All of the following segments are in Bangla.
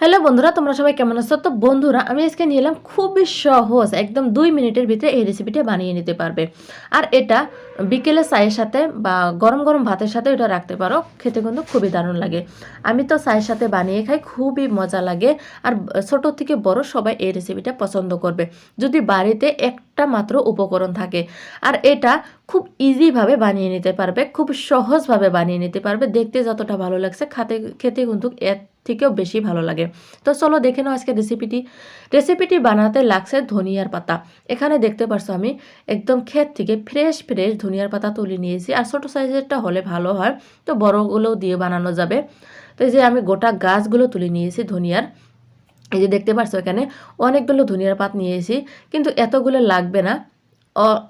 হ্যালো বন্ধুরা, তোমরা সবাই কেমন আছো? তো বন্ধুরা, আমি আজকে নিয়ে এলাম খুবই সহজ, একদম দুই মিনিটের ভিতরে এই রেসিপিটা বানিয়ে নিতে পারবে। আর এটা বিকেলে চায়ের সাথে বা গরম গরম ভাতের সাথে এটা রাখতে পারো, খেতে কিন্তু খুবই দারুণ লাগে। আমি তো চায়ের সাথে বানিয়ে খাই, খুবই মজা লাগে, আর ছোট থেকে বড় সবাই এই রেসিপিটা পছন্দ করবে। যদি বাড়িতে একটা মাত্র উপকরণ থাকে। আর এটা খুব ইজিভাবে বানিয়ে নিতে পারবে, খুব সহজভাবে বানিয়ে নিতে পারবে। দেখতে যতটা ভালো লাগছে, খাতে, খেতে কিন্তু এর থেকেও বেশি ভালো লাগে। তো চলো দেখে নাও আজকে রেসিপিটি রেসিপিটি বানাতে লাগছে ধনিয়ার পাতা। এখানে দেখতে পারছ আমি একদম ক্ষেত থেকে ফ্রেশ ফ্রেশ ধনিয়ার পাতা তুলে নিয়েছি। আর ছোটো সাইজেরটা হলে ভালো হয়, তো বড়গুলোও দিয়ে বানানো যাবে। তো এই যে আমি গোটা গাছগুলো তুলে নিয়েছি ধনিয়ার। এই যে দেখতে পারছ এখানে, অনেকগুলো ধনিয়ার পাত নিয়েছি, কিন্তু এতগুলো লাগবে না।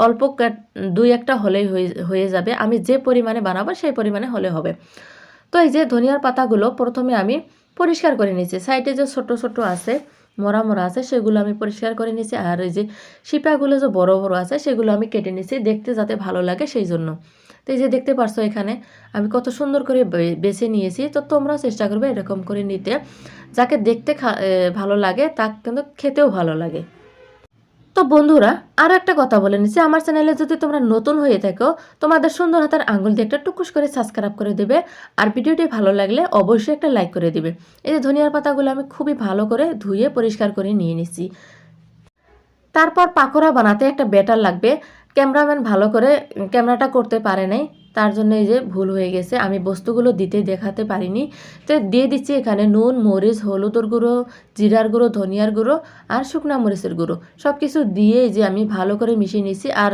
অল্প দুই একটা হলেই হয়ে যাবে। আমি যে পরিমাণে বানাবো সেই পরিমাণে হলে হবে। তো এই যে ধনিয়ার পাতাগুলো প্রথমে আমি পরিষ্কার করে নিয়েছি। সাইডে যে ছোট ছোট আছে, মরা মরা আছে, সেগুলো আমি পরিষ্কার করে নিয়েছি। আর এই যে শিপাগুলো যে বড় বড় আছে, সেগুলো আমি কেটে নিয়েছি। দেখতে যাতে ভালো লাগে সেই জন্য। তো এই যে দেখতে পারছ এখানে, আমি কত সুন্দর করে বেছে নিয়েছি। তো তোমরাও চেষ্টা করবে এরকম করে নিতে। যাকে দেখতে ভালো লাগে তা কিন্তু খেতেও ভালো লাগে। তো বন্ধুরা, আর একটা কথা বলে নিচ্ছি। আমার চ্যানেলে যদি তোমরা নতুন হয়ে থাকো, তোমাদের সুন্দর হাতের আঙুল দিয়ে একটা টুকুস করে সাবস্ক্রাইব করে দেবে। আর ভিডিওটি ভালো লাগলে অবশ্যই একটা লাইক করে দিবে। এই যে ধনিয়ার পাতাগুলো আমি খুবই ভালো করে ধুয়ে পরিষ্কার করে নিয়ে নিচ্ছি। তারপর পাকোড়া বানাতে একটা ব্যাটার লাগবে। ক্যামেরাম্যান ভালো করে ক্যামেরাটা করতে পারে নাই। তার জন্য এই যে ভুল হয়ে গেছে। আমি বস্তুগুলো দিতে দেখাতে পারিনি। তো দিয়ে দিচ্ছি এখানে নুন, মরিচ, হলুদের গুঁড়ো, জিরার গুঁড়ো, ধনিয়ার গুঁড়ো আর শুকনা মরিচের গুঁড়ো। সব কিছু দিয়ে যে আমি ভালো করে মিশিয়ে নিয়েছি আর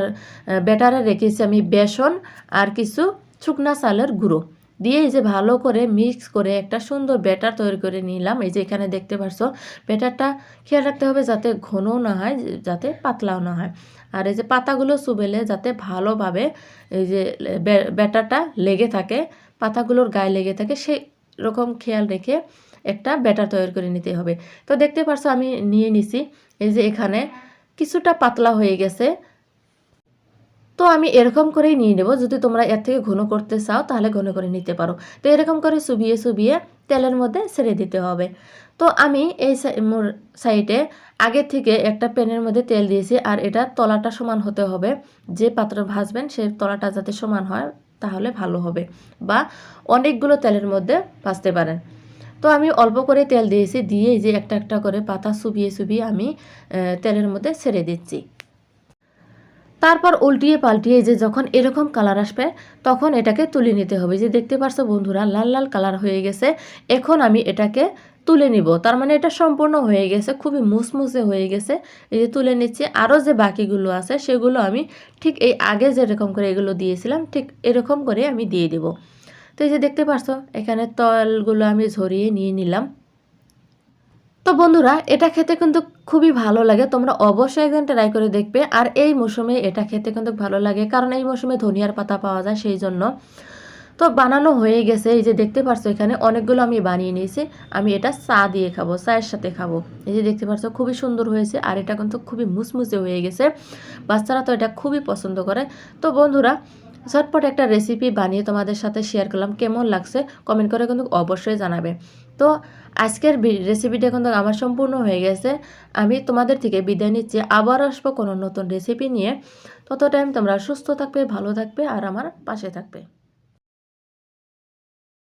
ব্যাটারে রেখেছি আমি বেসন আর কিছু শুকনা চালের গুঁড়ো। দিয়ে এই যে ভালো করে মিক্স করে একটা সুন্দর ব্যাটার তৈরি করে নিলাম। এই যে এখানে দেখতে পারছ, ব্যাটারটা খেয়াল রাখতে হবে যাতে ঘনও না হয়, যাতে পাতলাও না হয়। আর এই যে পাতাগুলো চুবেলে যাতে ভালোভাবে এই যে ব্যাটারটা লেগে থাকে, পাতাগুলোর গায়ে লেগে থাকে সেই রকম খেয়াল রেখে একটা ব্যাটার তৈরি করে নিতে হবে। তো দেখতে পারছ আমি নিয়ে নিছি। এই যে এখানে কিছুটা পাতলা হয়ে গেছে। তো আমি এরকম করেই নিয়ে নেব। যদি তোমরা এর থেকে ঘন করতে চাও, তাহলে ঘন করে নিতে পারো। তো এরকম করে চুবিয়ে চুবিয়ে তেলের মধ্যে ছেড়ে দিতে হবে। তো আমি এই সাইডে আগে থেকে একটা প্যানের মধ্যে তেল দিয়েছি, আর এটা তলাটা সমান হতে হবে। যে পাত্র ভাজবেন সেই তলাটা যাতে সমান হয়, তাহলে ভালো হবে। বা অনেকগুলো তেলের মধ্যে ভাজতে পারেন। তো আমি অল্প করে তেল দিয়েছি, দিয়ে যে একটা একটা করে পাতা চুবিয়ে চুবিয়ে আমি তেলের মধ্যে ছেড়ে দিচ্ছি। তারপর উল্টিয়ে পাল্টিয়ে যে যখন এরকম কালার আসবে, তখন এটাকে তুলে নিতে হবে। যে দেখতে পারছ বন্ধুরা, লাল লাল কালার হয়ে গেছে। এখন আমি এটাকে তুলে নিব। তার মানে এটা সম্পূর্ণ হয়ে গেছে, খুবই মুসমুসে হয়ে গেছে। এই যে তুলে নিচ্ছি। আরও যে বাকিগুলো আছে, সেগুলো আমি ঠিক এই আগে যেরকম করে এগুলো দিয়েছিলাম, ঠিক এরকম করে আমি দিয়ে দেব। তো এই যে দেখতে পারছ, এখানে তলগুলো আমি ঝরিয়ে নিয়ে নিলাম। তো বন্ধুরা, এটা খেতে কিন্তু খুবই ভালো লাগে। তোমরা অবশ্যই একদিন ট্রাই করে দেখবে। আর এই মৌসুমে এটা খেতে কিন্তু ভালো লাগে। কারণ এই মৌসুমে ধনিয়ার পাতা পাওয়া যায় সেই জন্য। তো বানানো হয়ে গেছে। এই যে দেখতে পারছ এখানে অনেকগুলো আমি বানিয়ে নিয়েছি। আমি এটা চা দিয়ে খাব, চায়ের সাথে খাব। এই যে দেখতে পারছ খুবই সুন্দর হয়েছে। আর এটা কিন্তু খুবই মুসমুসে হয়ে গেছে। বাচ্চারা তো এটা খুবই পছন্দ করে। তো বন্ধুরা ঝটপট একটা রেসিপি বানিয়ে তোমাদের সাথে শেয়ার করলাম। কেমন লাগছে? কমেন্ট করে কিন্তু অবশ্যই জানাবে। তো আজকের রেসিপিটা কিন্তু আমার সম্পূর্ণ হয়ে গেছে। আমি তোমাদের থেকে বিদায় নিচ্ছি। আবার আসব কোনো নতুন রেসিপি নিয়ে। তত টাইম তোমরা সুস্থ থাকবে, ভালো থাকবে আর আমার পাশে থাকবে।